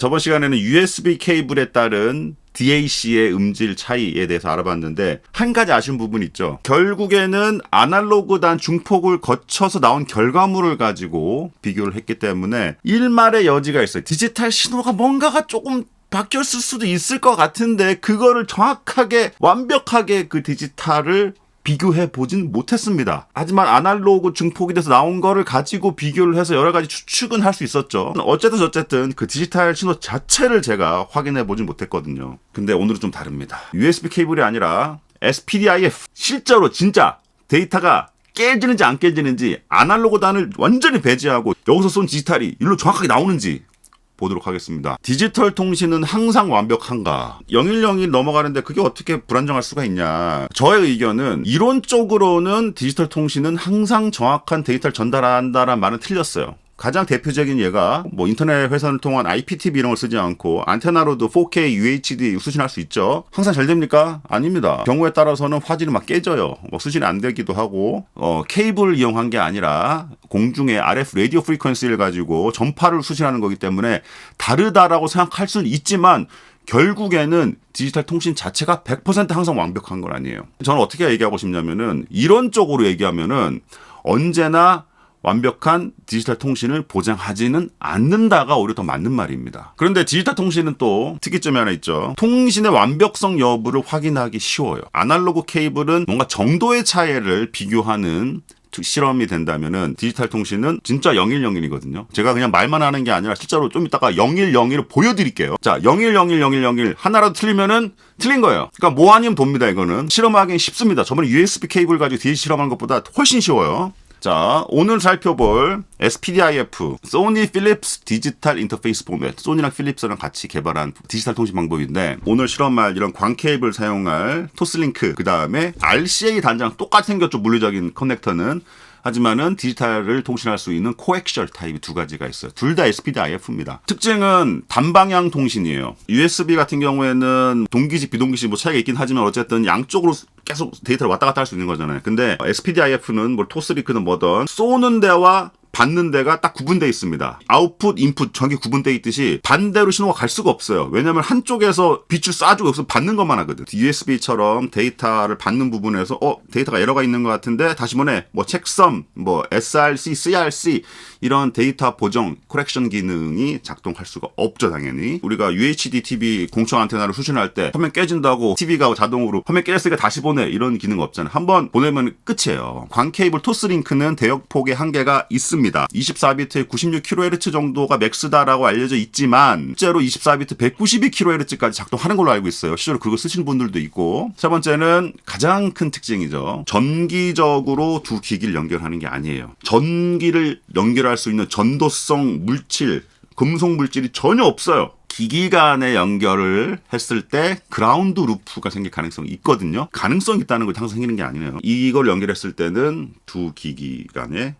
저번 시간에는 USB 케이블에 따른 DAC의 음질 차이에 대해서 알아봤는데 한 가지 아쉬운 부분 있죠. 결국에는 아날로그단 중폭을 거쳐서 나온 결과물을 가지고 비교를 했기 때문에 일말의 여지가 있어요. 디지털 신호가 뭔가가 조금 바뀌었을 수도 있을 것 같은데 그거를 정확하게 완벽하게 그 디지털을 비교해 보진 못했습니다. 하지만 아날로그 중폭이 돼서 나온 거를 가지고 비교를 해서 여러 가지 추측은 할 수 있었죠. 어쨌든 어쨌든 그 디지털 신호 자체를 제가 확인해 보진 못했거든요. 근데 오늘은 좀 다릅니다. USB 케이블이 아니라 SPDIF 실제로 진짜 데이터가 깨지는지 안 깨지는지 아날로그 단을 완전히 배제하고 여기서 쏜 디지털이 일로 정확하게 나오는지 보도록 하겠습니다. 디지털 통신은 항상 완벽한가? 0101 넘어가는데 그게 어떻게 불안정할 수가 있냐? 저의 의견은 이론적으로는 디지털 통신은 항상 정확한 데이터를 전달한다라는 말은 틀렸어요. 가장 대표적인 예가 뭐 인터넷 회선을 통한 IPTV 이런 걸 쓰지 않고 안테나로도 4K UHD 수신할 수 있죠. 항상 잘 됩니까? 아닙니다. 경우에 따라서는 화질이 막 깨져요. 뭐 수신이 안 되기도 하고 어, 케이블을 이용한 게 아니라 공중에 RF 라디오 프리퀀시를 가지고 전파를 수신하는 거기 때문에 다르다라고 생각할 수는 있지만 결국에는 디지털 통신 자체가 100% 항상 완벽한 건 아니에요. 저는 어떻게 얘기하고 싶냐면은 이론적으로 얘기하면은 언제나 완벽한 디지털 통신을 보장하지는 않는다가 오히려 더 맞는 말입니다. 그런데 디지털 통신은 또 특이점이 하나 있죠. 통신의 완벽성 여부를 확인하기 쉬워요. 아날로그 케이블은 뭔가 정도의 차이를 비교하는 실험이 된다면은 디지털 통신은 진짜 0101이거든요. 제가 그냥 말만 하는 게 아니라 실제로 좀 이따가 0101을 보여드릴게요. 자, 0101 0101 하나라도 틀리면은 틀린 거예요. 그러니까 뭐 아니면 돕니다. 이거는 실험하기 쉽습니다. 저번에 USB 케이블 가지고 DC 실험한 것보다 훨씬 쉬워요. 자, 오늘 살펴볼 SPDIF, 소니 필립스 디지털 인터페이스 포맷, 소니랑 필립스랑 같이 개발한 디지털 통신 방법인데 오늘 실험할 이런 광 케이블 사용할 토스링크, 그 다음에 RCA 단자랑 똑같이 생겼죠 물리적인 커넥터는 하지만은 디지털을 통신할 수 있는 코엑셜 타입이 두 가지가 있어요. 둘 다 SPDIF입니다. 특징은 단방향 통신이에요. USB 같은 경우에는 동기식, 비동기식 뭐 차이가 있긴 하지만 어쨌든 양쪽으로 계속 데이터를 왔다 갔다 할 수 있는 거잖아요. 근데 SPDIF는 뭐 토스리크는 뭐든 쏘는 데와 받는 데가 딱 구분되어 있습니다. 아웃풋, 인풋 전기 구분되어 있듯이 반대로 신호가 갈 수가 없어요. 왜냐면 한쪽에서 빛을 쏴주고 여기서 받는 것만 하거든. USB처럼 데이터를 받는 부분에서 어 데이터가 에러가 있는 것 같은데 다시 보내 뭐 책섬, 뭐 SRC, CRC 이런 데이터 보정, 코렉션 기능이 작동할 수가 없죠 당연히. 우리가 UHD TV 공청 안테나를 수신할 때 화면 깨진다고 TV가 자동으로 화면 깨졌으니까 다시 보내 이런 기능 없잖아요. 한번 보내면 끝이에요. 광 케이블 토스 링크는 대역폭의 한계가 있습니다. 24비트에 96kHz 정도가 맥스다라고 알려져 있지만 실제로 24비트 192kHz까지 작동하는 걸로 알고 있어요. 실제로 그거 쓰시는 분들도 있고. 세 번째는 가장 큰 특징이죠. 전기적으로 두 기기를 연결하는 게 아니에요. 전기를 연결할 수 있는 전도성 물질, 금속 물질이 전혀 없어요. 기기 간의 연결을 했을 때 그라운드 루프가 생길 가능성이 있거든요. 가능성이 있다는 걸 항상 생기는 게 아니에요. 이걸 연결했을 때는 두 기기 간의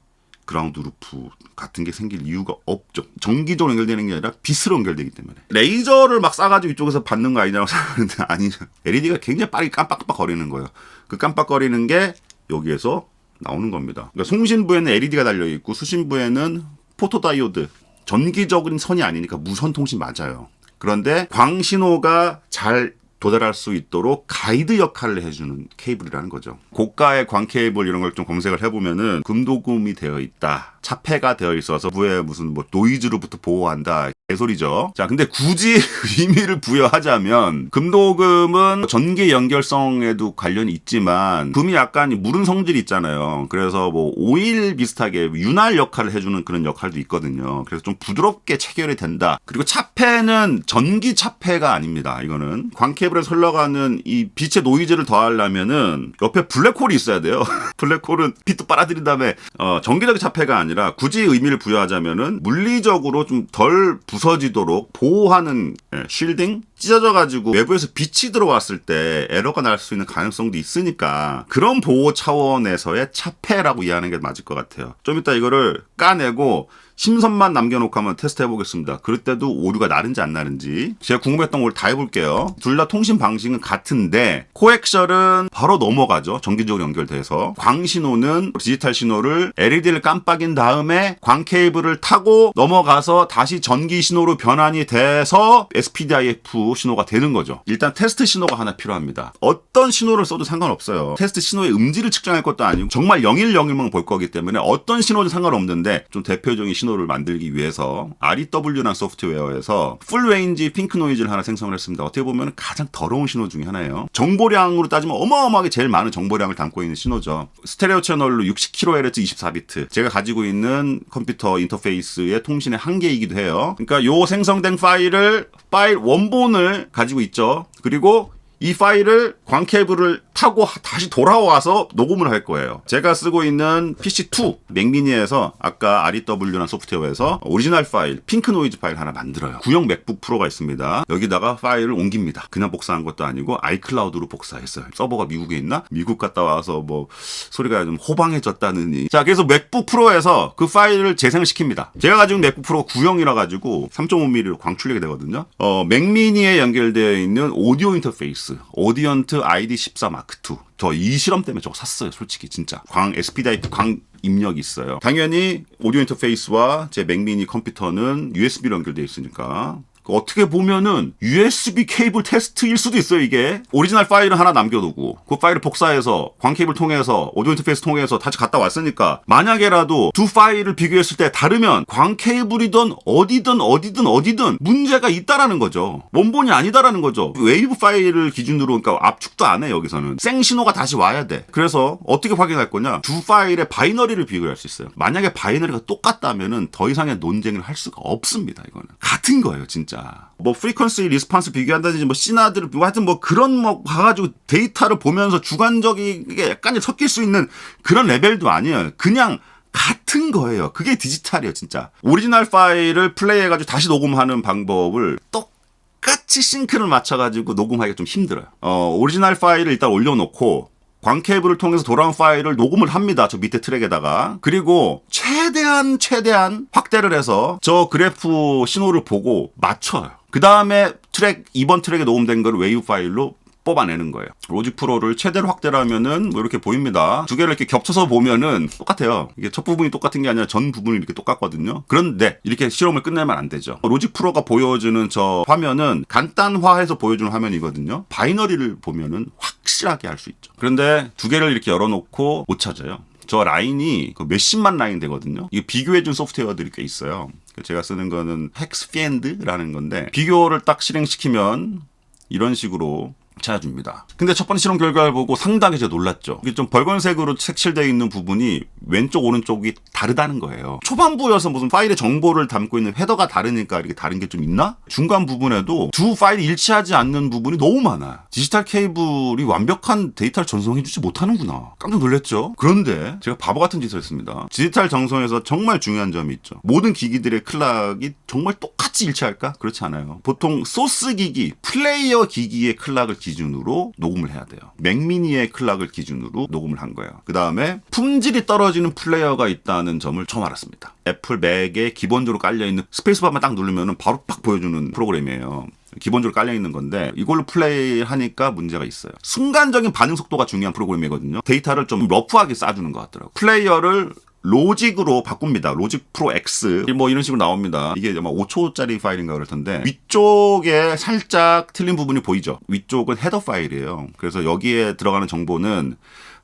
그라운드 루프 같은 게 생길 이유가 없죠. 전기적으로 연결되는 게 아니라 빛으로 연결되기 때문에. 레이저를 막 쏴가지고 이쪽에서 받는 거 아니냐고 생각하는데 아니죠. LED가 굉장히 빠르게 깜빡깜빡 거리는 거예요. 그 깜빡거리는 게 여기에서 나오는 겁니다. 그러니까 송신부에는 LED가 달려있고 수신부에는 포토다이오드. 전기적인 선이 아니니까 무선 통신 맞아요. 그런데 광신호가 잘 도달할 수 있도록 가이드 역할을 해주는 케이블이라는 거죠. 고가의 광 케이블 이런 걸 좀 검색을 해보면은 금도금이 되어 있다. 차폐가 되어 있어서 부에 무슨 뭐 노이즈로부터 보호한다. 개소리죠. 자, 근데 굳이 의미를 부여하자면 금도금은 전기 연결성에도 관련이 있지만 금이 약간 무른 성질이 있잖아요. 그래서 뭐 오일 비슷하게 윤활 역할을 해주는 그런 역할도 있거든요. 그래서 좀 부드럽게 체결이 된다. 그리고 차폐는 전기 차폐가 아닙니다. 이거는 광 케이블에 흘러가는 이 빛의 노이즈를 더하려면은 옆에 블랙홀이 있어야 돼요. 블랙홀은 빛도 빨아들인 다음에 어, 전기적인 차폐가 아니라 굳이 의미를 부여하자면은 물리적으로 좀 덜 부서지도록 보호하는 예, 쉴딩 찢어져가지고 외부에서 빛이 들어왔을 때 에러가 날 수 있는 가능성도 있으니까 그런 보호 차원에서의 차폐라고 이해하는 게 맞을 것 같아요. 좀 이따 이거를 까내고 심선만 남겨놓고 한번 테스트 해보겠습니다. 그럴 때도 오류가 나는지 안 나는지 제가 궁금했던 걸 다 해볼게요. 둘 다 통신 방식은 같은데 코엑셜은 바로 넘어가죠. 정기적으로 연결돼서 광 신호는 디지털 신호를 LED를 깜빡인 다음에 광 케이블을 타고 넘어가서 다시 전기 신호로 변환이 돼서 SPDIF 신호가 되는 거죠. 일단 테스트 신호가 하나 필요합니다. 어떤 신호를 써도 상관없어요. 테스트 신호의 음질을 측정할 것도 아니고 정말 0101만 볼 거기 때문에 어떤 신호도 상관없는데 좀 대표적인 신호를 만들기 위해서 REW라는 소프트웨어에서 풀 레인지 핑크 노이즈를 하나 생성을 했습니다. 어떻게 보면 가장 더러운 신호 중에 하나예요. 정보량으로 따지면 어마어마하게 제일 많은 정보량을 담고 있는 신호죠. 스테레오 채널로 60kHz 24비트. 제가 가지고 있는 컴퓨터 인터페이스의 통신의 한계이기도 해요. 그러니까 요 생성된 파일을 파일 원본을 가지고 있죠. 그리고 이 파일을 광 케이블을 타고 하- 다시 돌아와서 녹음을 할 거예요. 제가 쓰고 있는 PC2 맥미니에서 아까 REW라는 소프트웨어에서 오리지널 파일, 핑크 노이즈 파일 하나 만들어요. 구형 맥북 프로가 있습니다. 여기다가 파일을 옮깁니다. 그냥 복사한 것도 아니고 아이클라우드로 복사했어요. 서버가 미국에 있나? 미국 갔다 와서 뭐 소리가 좀 호방해졌다느니. 자, 그래서 맥북 프로에서 그 파일을 재생시킵니다. 제가 가지고 있는 맥북 프로가 구형이라 가지고 3.5mm로 광 출력이 되거든요. 어, 맥미니에 연결되어 있는 오디오 인터페이스, 오디언트 ID14 마크 2. 저 이 실험 때문에 저거 샀어요, 솔직히 진짜. 광 SPDIF 광 입력이 있어요. 당연히 오디오 인터페이스와 제 맥미니 컴퓨터는 USB로 연결되어 있으니까 어떻게 보면은 USB 케이블 테스트일 수도 있어요, 이게. 오리지널 파일을 하나 남겨두고, 그 파일을 복사해서, 광 케이블 통해서, 오디오 인터페이스 통해서 다시 갖다 왔으니까, 만약에라도 두 파일을 비교했을 때 다르면, 광 케이블이든 어디든 어디든 어디든 문제가 있다라는 거죠. 원본이 아니다라는 거죠. 웨이브 파일을 기준으로, 그러니까 압축도 안 해, 여기서는. 생 신호가 다시 와야 돼. 그래서 어떻게 확인할 거냐? 두 파일의 바이너리를 비교할 수 있어요. 만약에 바이너리가 똑같다면은 더 이상의 논쟁을 할 수가 없습니다, 이거는. 같은 거예요, 진짜. 뭐 프리퀀시 리스판스 비교한다든지 뭐 시나드를 뭐 하여튼 뭐 그런 뭐 가가지고 데이터를 보면서 주관적이게 약간 섞일 수 있는 그런 레벨도 아니에요. 그냥 같은 거예요. 그게 디지털이에요, 진짜. 오리지널 파일을 플레이해가지고 다시 녹음하는 방법을 똑 같이 싱크를 맞춰가지고 녹음하기가 좀 힘들어요. 어, 오리지널 파일을 일단 올려놓고 광 케이블을 통해서 돌아온 파일을 녹음을 합니다. 저 밑에 트랙에다가. 그리고 최대한 최대한 확대를 해서 저 그래프 신호를 보고 맞춰요. 그 다음에 트랙 2번 트랙에 녹음된 걸 웨이브 파일로 뽑아내는 거예요. 로직 프로를 최대로 확대를 하면은 뭐 이렇게 보입니다. 두 개를 이렇게 겹쳐서 보면은 똑같아요. 이게 첫 부분이 똑같은 게 아니라 전 부분이 이렇게 똑같거든요. 그런데 이렇게 실험을 끝내면 안 되죠. 로직 프로가 보여주는 저 화면은 간단화해서 보여주는 화면이거든요. 바이너리를 보면은 확 실하게 할수 있죠. 그런데 두 개를 이렇게 열어놓고 못 찾아요. 저 라인이 그 몇십만 라인 되거든요. 이게 비교해준 소프트웨어들이 꽤 있어요. 제가 쓰는 거는 헥스피엔드라는 건데 비교를 딱 실행시키면 이런 식으로 찾아줍니다. 근데 첫 번째 실험 결과를 보고 상당히 제가 놀랐죠. 이게 좀 벌건색으로 색칠되어 있는 부분이 왼쪽 오른쪽이 다르다는 거예요. 초반부여서 무슨 파일의 정보를 담고 있는 헤더가 다르니까 이렇게 다른 게 좀 있나? 중간 부분에도 두 파일이 일치하지 않는 부분이 너무 많아. 디지털 케이블이 완벽한 데이터를 전송해주지 못하는구나. 깜짝 놀랐죠. 그런데 제가 바보 같은 짓을 했습니다. 디지털 정송에서 정말 중요한 점이 있죠. 모든 기기들의 클락이 정말 똑같이 일치할까? 그렇지 않아요. 보통 소스 기기, 플레이어 기기의 클락을 기 준으로 녹음을 해야 돼요. 맥미니의 클락을 기준으로 녹음을 한 거예요. 그 다음에 품질이 떨어지는 플레이어가 있다는 점을 처음 알았습니다. 애플 맥에 기본적으로 깔려있는 스페이스바만 딱 누르면 바로 팍 보여주는 프로그램이에요. 기본적으로 깔려 있는 건데 이걸로 플레이 하니까 문제가 있어요. 순간적인 반응 속도가 중요한 프로그램이거든요. 데이터를 좀 러프하게 쏴주는 것 같더라고요. 플레이어를 로직으로 바꿉니다. 로직 프로 X 뭐 이런 식으로 나옵니다. 이게 아마 5초짜리 파일인가 그럴 텐데 위쪽에 살짝 틀린 부분이 보이죠. 위쪽은 헤더 파일이에요. 그래서 여기에 들어가는 정보는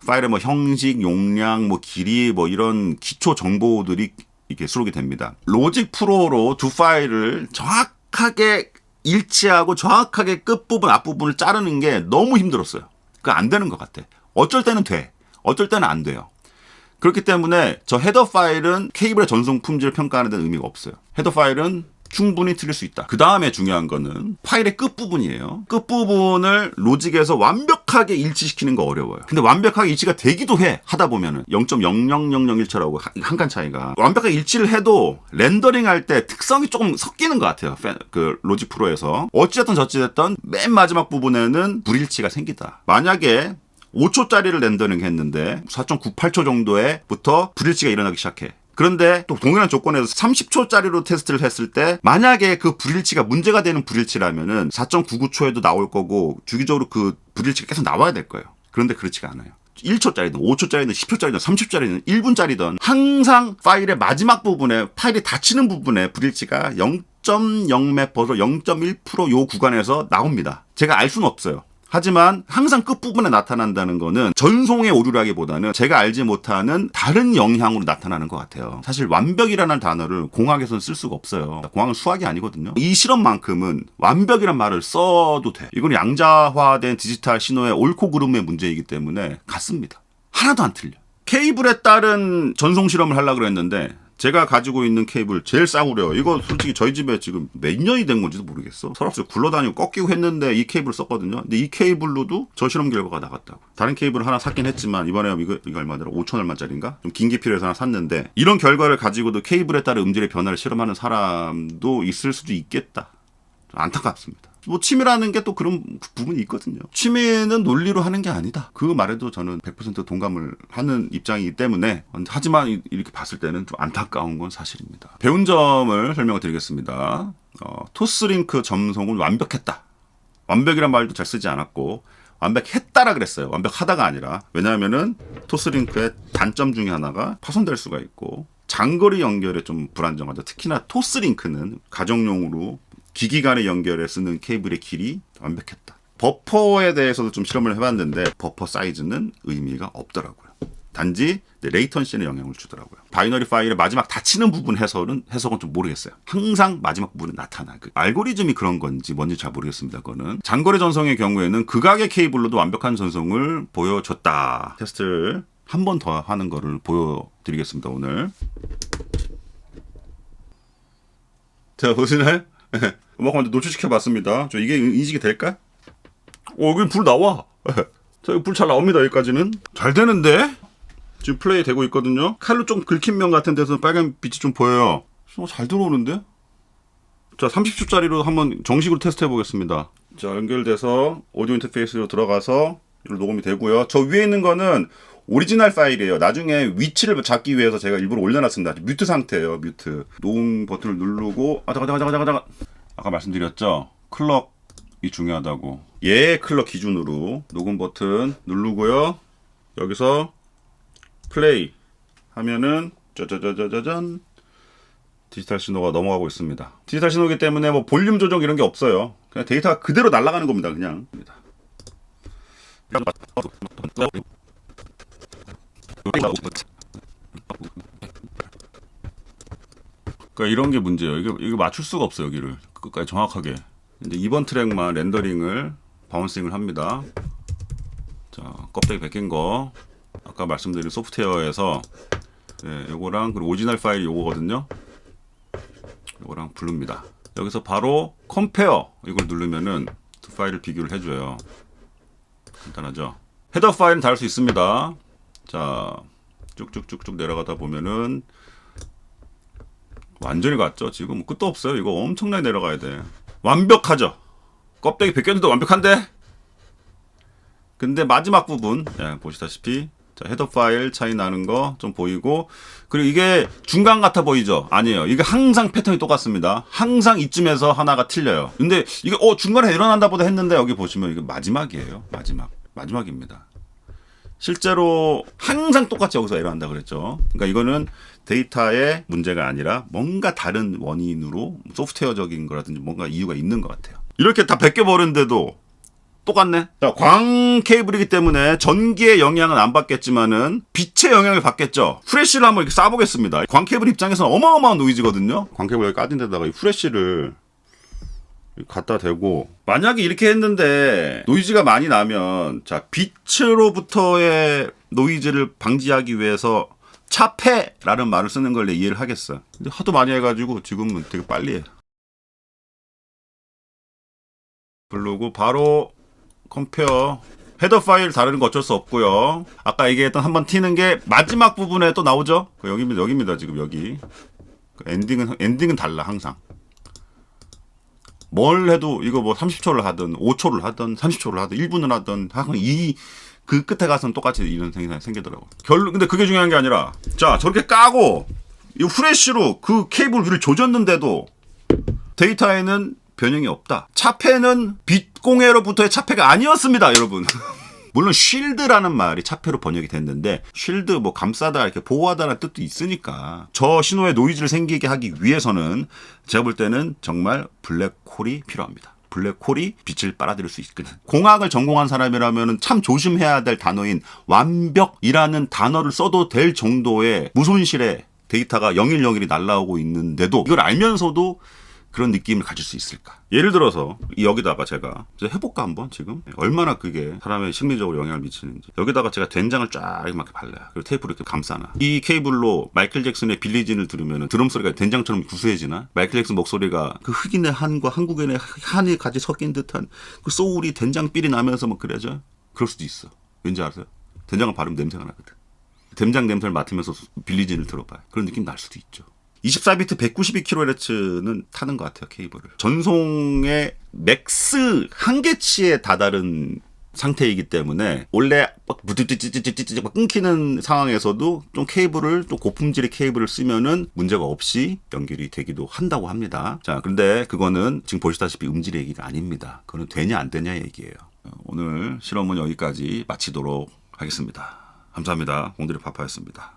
파일의 뭐 형식, 용량, 뭐 길이 뭐 이런 기초 정보들이 이렇게 수록이 됩니다. 로직 프로로 두 파일을 정확하게 일치하고 정확하게 끝부분, 앞부분을 자르는 게 너무 힘들었어요. 그 안 되는 것 같아. 어쩔 때는 돼. 어쩔 때는 안 돼요. 그렇기 때문에 저 헤더 파일은 케이블의 전송 품질을 평가하는 데는 의미가 없어요. 헤더 파일은 충분히 틀릴 수 있다. 그 다음에 중요한 거는 파일의 끝부분이에요. 끝부분을 로직에서 완벽하게 일치시키는 거 어려워요. 근데 완벽하게 일치가 되기도 해. 하다 보면은 0.00001초라고 한 칸 차이가 완벽하게 일치를 해도 렌더링 할 때 특성이 조금 섞이는 것 같아요. 팬- 그 로직 프로에서 어찌됐든 저찌됐든 맨 마지막 부분에는 불일치가 생기다. 만약에 5초짜리를 렌더링 했는데 4.98초 정도에부터 불일치가 일어나기 시작해. 그런데 또 동일한 조건에서 30초짜리로 테스트를 했을 때 만약에 그 불일치가 문제가 되는 불일치라면은 4.99초에도 나올 거고 주기적으로 그 불일치가 계속 나와야 될 거예요. 그런데 그렇지가 않아요. 1초짜리든 5초짜리든 10초짜리든 30초짜리든 1분짜리든 항상 파일의 마지막 부분에 파일이 닫히는 부분에 불일치가 0.0몇 퍼서 0.1%요 구간에서 나옵니다. 제가 알 수는 없어요. 하지만 항상 끝부분에 나타난다는 거는 전송의 오류라기보다는 제가 알지 못하는 다른 영향으로 나타나는 것 같아요. 사실 완벽이라는 단어를 공학에서는 쓸 수가 없어요. 공학은 수학이 아니거든요. 이 실험만큼은 완벽이란 말을 써도 돼. 이건 양자화된 디지털 신호의 옳고 그름의 문제이기 때문에 같습니다. 하나도 안 틀려. 케이블에 따른 전송 실험을 하려고 그랬는데 제가 가지고 있는 케이블 제일 싸구려요. 이거 솔직히 저희 집에 지금 몇 년이 된 건지도 모르겠어. 서랍에서 굴러다니고 꺾이고 했는데 이 케이블 썼거든요. 근데 이 케이블로도 저 실험 결과가 나갔다고. 다른 케이블 하나 샀긴 했지만 이번에 이거, 이거 얼마더라? 5천 얼마짜리인가? 좀 긴 게 필요해서 하나 샀는데 이런 결과를 가지고도 케이블에 따른 음질의 변화를 실험하는 사람도 있을 수도 있겠다. 좀 안타깝습니다. 뭐 취미라는 게 또 그런 부분이 있거든요. 취미는 논리로 하는 게 아니다. 그 말에도 저는 100% 동감을 하는 입장이기 때문에 하지만 이- 이렇게 봤을 때는 좀 안타까운 건 사실입니다. 배운 점을 설명을 드리겠습니다. 어, 토스링크 점송은 완벽했다. 완벽이란 말도 잘 쓰지 않았고 완벽했다라 그랬어요. 완벽하다가 아니라 왜냐하면은 토스링크의 단점 중에 하나가 파손될 수가 있고 장거리 연결에 좀 불안정하죠. 특히나 토스링크는 가정용으로 기기 간의 연결에 쓰는 케이블의 길이 완벽했다. 버퍼에 대해서도 좀 실험을 해봤는데 버퍼 사이즈는 의미가 없더라고요. 단지 네, 레이턴시에 영향을 주더라고요. 바이너리 파일의 마지막 닫히는 부분 해석은 해석은 좀 모르겠어요. 항상 마지막 부분에 나타나. 그 알고리즘이 그런 건지 뭔지 잘 모르겠습니다. 그거는 장거리 전송의 경우에는 극악의 케이블로도 완벽한 전송을 보여줬다. 테스트를 한 번 더 하는 거를 보여드리겠습니다. 오늘. 자 보시나요? 음악 한번 노출시켜 봤습니다. 저 이게 인식이 될까? 오 여기 불 나와. 자불잘 나옵니다. 여기까지는 잘 되는데. 지금 플레이 되고 있거든요. 칼로 좀 긁힌 면 같은 데서 빨간 빛이 좀 보여요. 어, 잘 들어오는데? 자, 30초짜리로 한번 정식으로 테스트 해 보겠습니다. 자, 연결돼서 오디오 인터페이스로 들어가서 녹음이 되고요. 저 위에 있는 거는 오리지널 파일이에요. 나중에 위치를 잡기 위해서 제가 일부러 올려놨습니다. 뮤트 상태예요. 뮤트. 녹음 버튼을 누르고 아, 잠깐, 잠깐, 잠깐, 잠깐. 아까 말씀드렸죠. 클럭이 중요하다고. 얘 클럭 기준으로 녹음 버튼 누르고요. 여기서 플레이 하면은 짜자자자자잔 디지털 신호가 넘어가고 있습니다. 디지털 신호기 때문에 뭐 볼륨 조정 이런 게 없어요. 그냥 데이터가 그대로 날아가는 겁니다. 그냥. 그러니까 이런 게 문제예요. 이거 이거 맞출 수가 없어요. 여기를 끝까지 정확하게. 이제 이번 트랙만 렌더링을 바운싱을 합니다. 자 껍데기 벗긴 거 아까 말씀드린 소프트웨어에서 네, 요거랑 그리고 오리지널 파일이 요거거든요. 요거랑 부릅니다. 여기서 바로 컴페어 이걸 누르면은 두 파일을 비교를 해줘요. 간단하죠. 헤더 파일은 다를 수 있습니다. 자 쭉쭉쭉쭉 내려가다 보면은 완전히 갔죠. 지금 끝도 없어요. 이거 엄청나게 내려가야 돼. 완벽하죠. 껍데기 벗겼는데 완벽한데? 근데 마지막 부분 예, 보시다시피 자, 헤더 파일 차이 나는 거 좀 보이고 그리고 이게 중간 같아 보이죠? 아니에요. 이게 항상 패턴이 똑같습니다. 항상 이쯤에서 하나가 틀려요. 근데 이게 어 중간에 일어난다 보다 했는데 여기 보시면 이게 마지막이에요. 마지막. 마지막입니다. 실제로 항상 똑같이 여기서 일어난다 그랬죠. 그러니까 이거는 데이터의 문제가 아니라 뭔가 다른 원인으로 소프트웨어적인 거라든지 뭔가 이유가 있는 것 같아요. 이렇게 다 벗겨버렸는데도 똑같네. 자, 광 케이블이기 때문에 전기의 영향은 안 받겠지만은 빛의 영향을 받겠죠. 프레쉬를 한번 이렇게 쏴보겠습니다. 광 케이블 입장에서는 어마어마한 노이즈거든요. 광 케이블 여기 까진 데다가 이 프레쉬를 갖다 대고 만약에 이렇게 했는데 노이즈가 많이 나면 자 빛으로부터의 노이즈를 방지하기 위해서 차폐라는 말을 쓰는 걸내 이해를 하겠어. 근데 하도 많이 해가지고 지금은 되게 빨리 해. 부르고 바로 컴페어 헤더 파일 다르는 거 어쩔 수 없고요. 아까 얘기했던 한번 튀는 게 마지막 부분에 또 나오죠. 그 여기입니다. 여기입니다. 지금 여기. 그 엔딩은 엔딩은 달라 항상. 뭘 해도 이거 뭐 30초를 하든 5초를 하든 30초를 하든 1분을 하든 항상 이 그 끝에 가서는 똑같이 이런 생각이 생기더라고. 결 근데 그게 중요한 게 아니라 자 저렇게 까고 이 후레쉬로 그 케이블 위를 조졌는데도 데이터에는 변형이 없다. 차폐는 빛공해로부터의 차폐가 아니었습니다, 여러분. 물론 쉴드라는 말이 차폐로 번역이 됐는데 쉴드 뭐 감싸다 이렇게 보호하다라는 뜻도 있으니까 저 신호에 노이즈를 생기게 하기 위해서는 제가 볼 때는 정말 블랙홀이 필요합니다. 블랙홀이 빛을 빨아들일 수 있거든. 공학을 전공한 사람이라면 참 조심해야 될 단어인 완벽이라는 단어를 써도 될 정도의 무손실의 데이터가 010일이 날라오고 있는데도 이걸 알면서도 그런 느낌을 가질 수 있을까? 예를 들어서 여기다가 제가 해볼까 한번 지금 얼마나 그게 사람의 심리적으로 영향을 미치는지 여기다가 제가 된장을 쫙 이렇게 발라요. 그리고 테이프로 이렇게 감싸놔. 이 케이블로 마이클 잭슨의 빌리진을 들으면 드럼 소리가 된장처럼 구수해지나? 마이클 잭슨 목소리가 그 흑인의 한과 한국인의 한이 같이 섞인 듯한 그 소울이 된장 삘이 나면서 뭐 그래죠? 그럴 수도 있어. 왠지 아세요? 된장을 바르면 냄새가 나거든. 된장 냄새를 맡으면서 빌리진을 들어봐요. 그런 느낌 날 수도 있죠. 24비트 192kHz는 타는 것 같아요, 케이블을. 전송의 맥스 한계치에 다다른 상태이기 때문에 원래 막 부드드드드드드 막 끊기는 상황에서도 좀 케이블을 또 고품질의 케이블을 쓰면은 문제가 없이 연결이 되기도 한다고 합니다. 자, 그런데 그거는 지금 보시다시피 음질 얘기가 아닙니다. 그거는 되냐 안 되냐 얘기예요. 오늘 실험은 여기까지 마치도록 하겠습니다. 감사합니다. 공들의 파파였습니다.